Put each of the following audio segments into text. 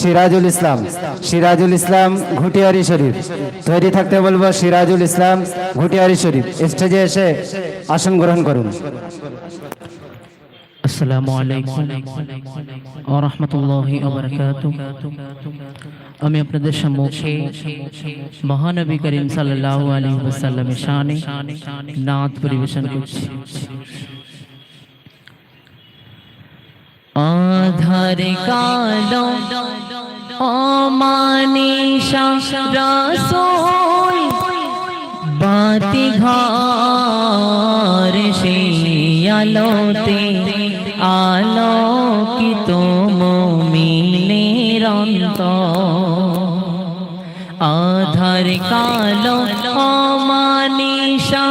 সিরাজুল ইসলাম। সিরাজুল ইসলাম ঘুটিয়ারি শরীফ। তৈরি থাকতে বলব সিরাজুল ইসলাম ঘুটিয়ারি শরীফ। স্টেজে এসে আসন গ্রহণ করুন। আসসালামু আলাইকুম ওয়া রাহমাতুল্লাহি ওয়া বারাকাতুহু। আমি আপনাদের সম্মুখে মহানবী করিম সাল্লাল্লাহু আলাইহি ওয়াসাল্লামের শানে নাত পরিবেশন করছি। আধার কালো অমানিশা রাসূল। বাতি ঘর সে আলোতে আলোকিত মোমিনের অন্তর। আধার কালো অমানিশা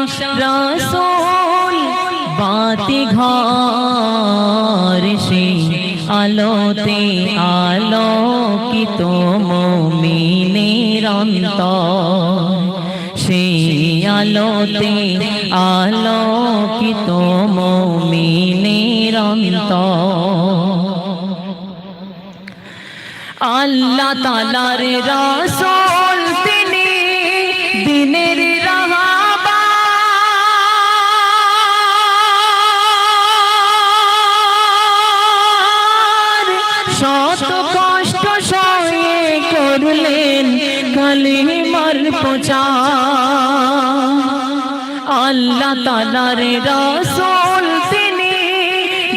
রসুল। বাতি ঘর সে আলোতে আলোকিত মোমিনের সেই আলোতে আলোকিত মোমিনের আল্লাহ তালার রাসূল তালার রাসূল তিনি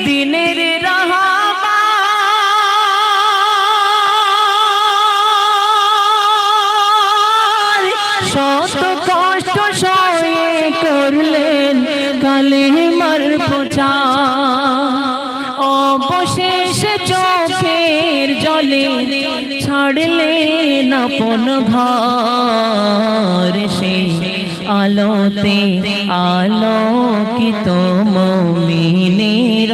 দিনের রাহাবার শত কষ্ট সয়ে করলেন কালিমার অবশেষ চোখের জলে ছাড়লেন আপন ঘর। সে আলোতে আলোকিত মমিনের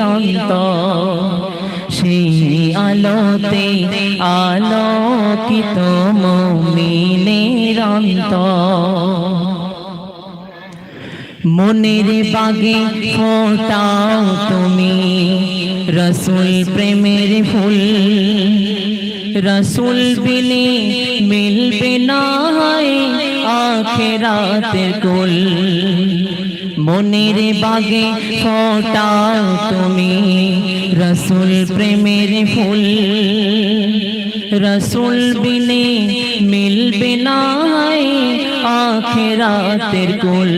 সেই আলোতে আলোকিত মমিনের অন্তর। মনের বাগে ফোটাও তুমি রসুল প্রেমের ফুল। রসুল বিনে মিলবে না হয় আখেরাতের কুল। মনের বাগে ফোটাও তুমি। রসুল প্রেমের ফুল। রসুল বিনে মিলবে না হয় আখেরাতের কুল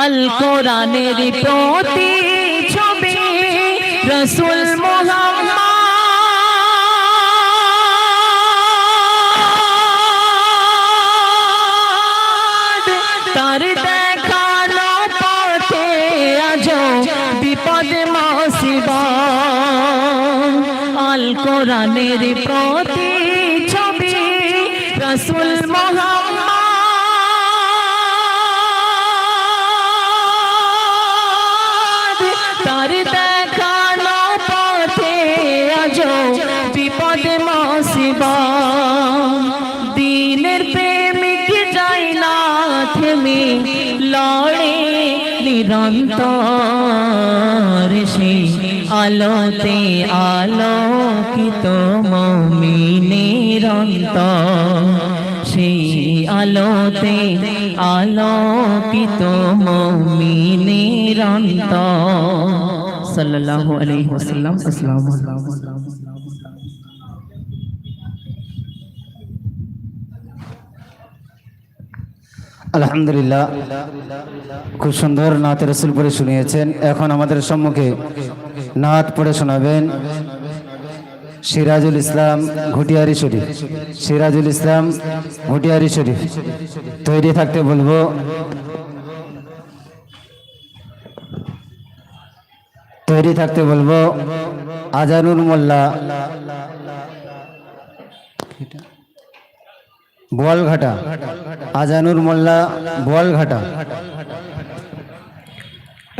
আল কোরআনের প্রতি ছবি রসুল মোহাম্মদ কোরআনের প্রতি ছবি রসুল মোহাম্মদ। তার দেখানো পথে আজ বিপদ মাসিবা। দিনের প্রেমিক যাই না থেমে লড়ে নিরন্তর সে আলোতে আলোকিত অন্তর সেই আলোতে আলোকিত মমিনের সাল্লাল্লাহু আলাইহি ওয়াসাল্লাম, আসসালামু আলহামদুলিল্লাহ। খুব সুন্দর নাত রসুল পড়ে শুনিয়েছেন। এখন আমাদের সম্মুখে নাত পড়ে শোনাবেন। সিরাজুল ইসলাম ঘুটিয়ারি শরীফ। সিরাজুল ইসলাম ঘুটিয়ারি শরীফ। তৈরি থাকতে বলব। তৈরি থাকতে বলব আজানুর মোল্লা। বোয়ালঘাটা। আজানুর মোল্লা, বোয়ালঘাটা।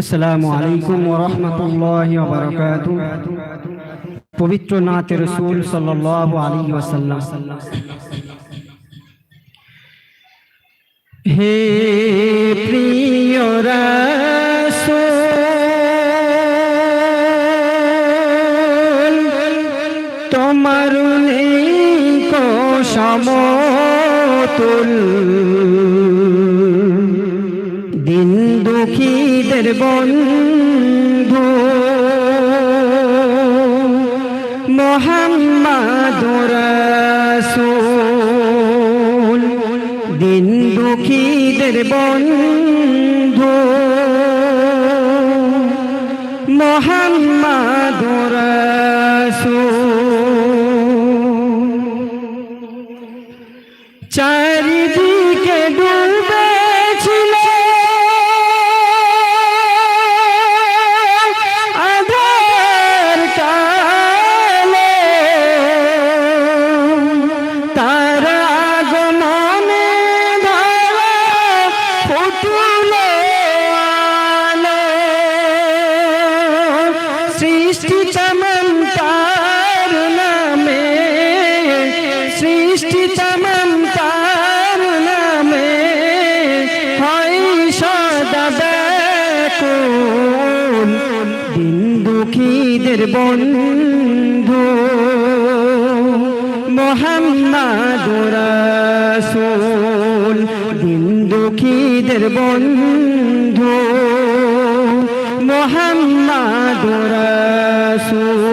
আসসালামু আলাইকুম ওয়া বারাকাতুহু। পবিত্র নাতে রসুল সাল্লাল্লাহু আলাইহি ওয়াসাল্লাম। হে প্রিয় রাসূল, তোমার নেই সমতুল। দিন দুঃখীদের বন্ধু। মোহাম্মদুর রাসূল। দিন দুঃখীদের বন্ধু। মোহাম্মদুর রাসূল দুঃখীদের বন্ধু মোহাম্মদ রাসূল দিন দুঃখীদের বন্ধু মোহাম্মদ রাসূল।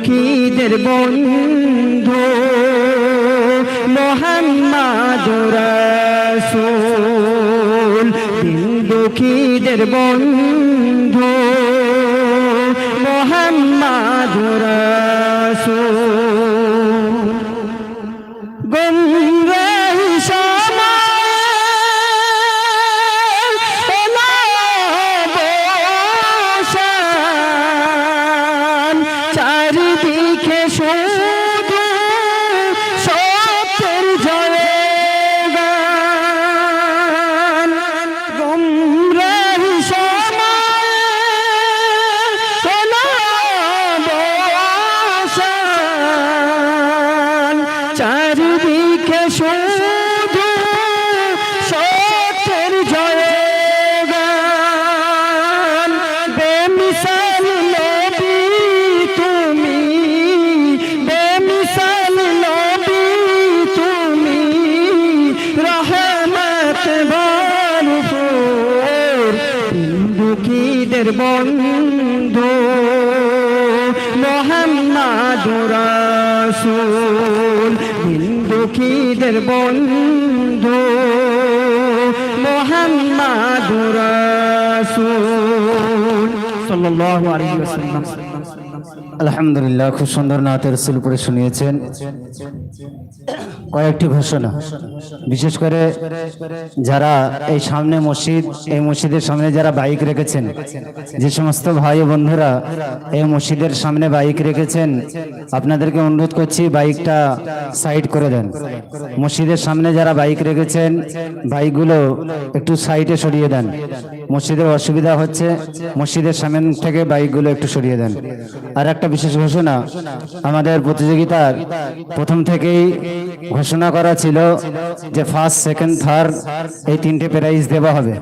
দিন দুঃখীদের বন্ধু মোহাম্মদ রাসূল দুঃখীদের বন্ধু। বন্ধু মোহাম্মদ রাসূল। দুঃখীদের বন্ধু মোহাম্মদ রাসূল। সাল্লাল্লাহু আলাইহি ওয়াসাল্লাম। আলহামদুলিল্লাহ, খুব সুন্দর নাতের রসুল করে শুনিয়েছেন। কয়েকটি ঘোষণা। বিশেষ করে যারা এই সামনে মসজিদ, এই মসজিদের সামনে যারা বাইক রেখেছেন, যে সমস্ত ভাই বন্ধুরা এই মসজিদের সামনে বাইক রেখেছেন, আপনাদেরকে অনুরোধ করছি বাইকটা সাইড করে দেন। মসজিদের সামনে যারা বাইক রেখেছেন, বাইকগুলো একটু সাইডে সরিয়ে দেন। মসজিদের অসুবিধা হচ্ছে, মসজিদের সামনে থেকে বাইকগুলো একটু সরিয়ে দেন। আর একটা বিশেষ ঘোষণা, আমাদের প্রতিযোগিতার প্রথম থেকেই ঘোষণা করা ছিল যে ফার্স্ট সেকেন্ড থার্ড এই তিনটে প্রাইজ দেওয়া হবে।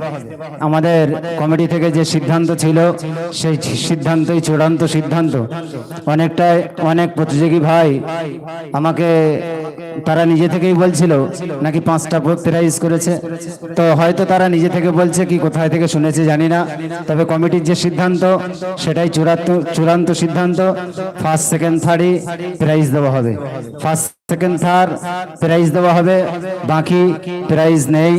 আমাদের কমিটি থেকে যে সিদ্ধান্ত ছিল, সেই সিদ্ধান্তই চূড়ান্ত সিদ্ধান্ত। অনেকটাই অনেক প্রতিযোগী ভাই আমাকে তারা নিজে থেকেই বলছিল, নাকি পাঁচটা প্রাইজ করেছে? তো হয়তো তারা নিজে থেকে বলছে কি কোথায় থেকে শুনেছে জানি না। তবে কমিটির যে সিদ্ধান্ত, সেটাই চূড়ান্ত চূড়ান্ত সিদ্ধান্ত। ফার্স্ট সেকেন্ড থার্ডই প্রাইজ দেওয়া হবে। ফার্স্ট সেকেন্ড থার্ড প্রাইজ দেওয়া হবে। বাকি প্রাইজ নেই।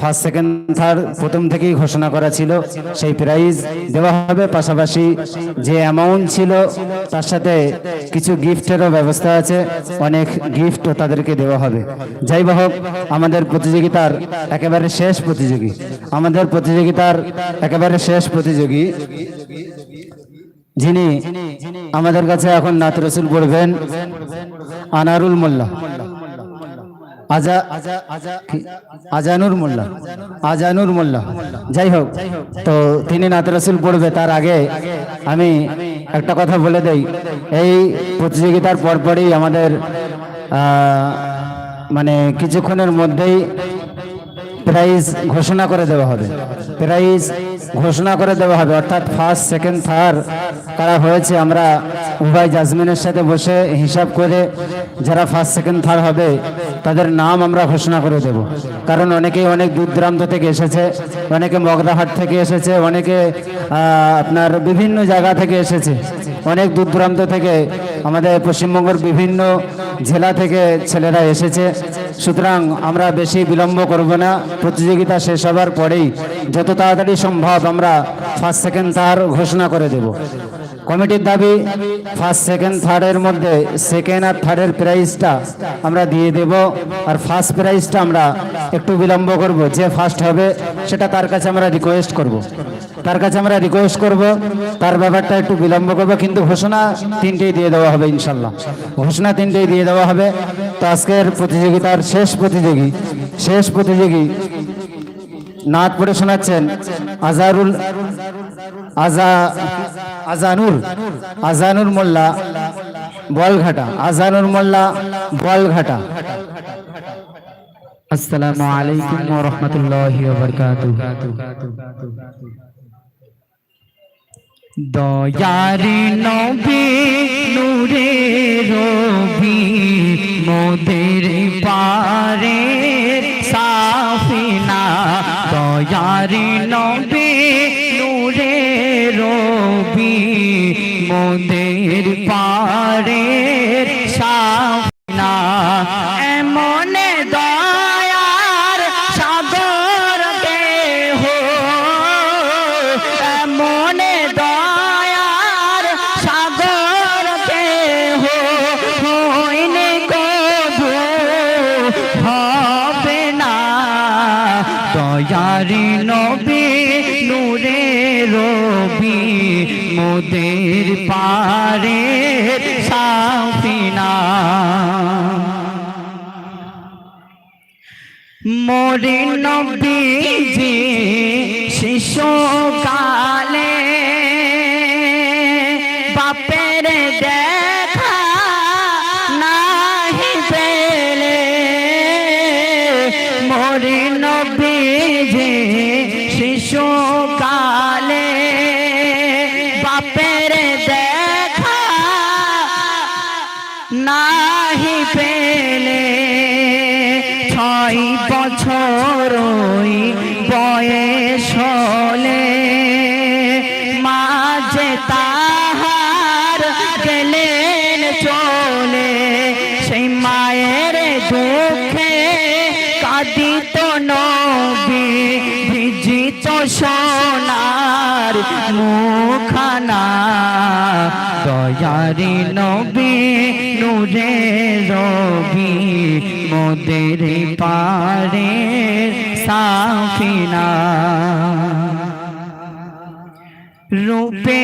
ফার্স্ট সেকেন্ড থার্ড প্রথম থেকেই ঘোষণা করা ছিল। সেই প্রাইজ দেওয়া হবে। পাশাপাশি যে অ্যামাউন্ট ছিল, তার সাথে কিছু গিফটেরও ব্যবস্থা আছে। অনেক গিফটও তাদেরকে দেওয়া হবে। যাই হোক, আমাদের প্রতিযোগিতার একেবারে শেষ প্রতিযোগী। আমাদের প্রতিযোগিতার একেবারে শেষ প্রতিযোগী যিনি আমাদের কাছে এখন নাত রসুল পড়বেন, আনারুল মোল্লা। আজা আজা আজা আজানুর মোল্লা। আজানুর মোল্লা। যাই হোক, তো তিনি নাত রসুল পড়বে, তার আগে আমি একটা কথা বলে দেই। এই প্রতিযোগিতার পরপরই আমাদের মানে কিছুক্ষণের মধ্যেই প্রাইজ ঘোষণা করে দেওয়া হবে। প্রাইজ ঘোষণা করে দেওয়া হবে। অর্থাৎ ফার্স্ট সেকেন্ড থার্ড কারা হয়েছে আমরা উভয় জাজমিনের সাথে বসে হিসাব করে যারা ফার্স্ট সেকেন্ড থার্ড হবে, তাদের নাম আমরা ঘোষণা করে দেব। কারণ অনেকেই অনেক দূর দূরান্ত থেকে এসেছে, অনেকে মগরাহাট থেকে এসেছে, অনেকে আপনার বিভিন্ন জায়গা থেকে এসেছে। অনেক দূর দূরান্ত থেকে আমাদের পশ্চিমবঙ্গের বিভিন্ন জেলা থেকে ছেলেরা এসেছে। সুতরাং আমরা বেশি বিলম্ব করব না, প্রতিযোগিতা শেষ হবার পরেই যত তাড়াতাড়ি সম্ভব আমরা ফার্স্ট সেকেন্ড তার ঘোষণা করে দেব। কমিটির দাবি ফার্স্ট সেকেন্ড থার্ডের মধ্যে সেকেন্ড আর থার্ডের প্রাইজটা আমরা দিয়ে দেব আর ফার্স্ট প্রাইজটা আমরা একটু বিলম্ব করব। যে ফার্স্ট হবে, সেটা তার কাছে আমরা রিকোয়েস্ট করব। তার কাছে আমরা রিকোয়েস্ট করব, তার ব্যাপারটা একটু বিলম্ব করব, কিন্তু ঘোষণা তিনটেই দিয়ে দেওয়া হবে ইনশাল্লাহ। ঘোষণা তিনটেই দিয়ে দেওয়া হবে। তো আজকের প্রতিযোগিতার শেষ প্রতিযোগী শেষ প্রতিযোগী নাথ পড়ে শোনাচ্ছেন আজারুল আজা আজানুর আজানুর মোল্লা বলঘাটা আজানুর মোল্লা বলঘাটা আসসালামু আলাইকুম ওয়া রাহমাতুল্লাহি ওয়া বারাকাতুহু। দয়ারি নবী নূরে রবি, মোদের পারে সাফিনা। দয়ারি নবী নূরে রবি মোদের পারে সাফিনা এমন দয়ার সাগর দেহ, এমন দয়ার সাগর দেহ হইনি কবু, হবে না। দয়ারি নবী নূরে রবি মোদের পারে সাফিনা। মরি নবীজি শিশুকালে বাপের দেখা নাহি পেলে। মরি নবীজি শিশুকালে কাঁদিত নবী ভিজিত সোনার মুখানা। দয়ারি নবী নূরে রবি মোদের পারে সাফিনা। রূপে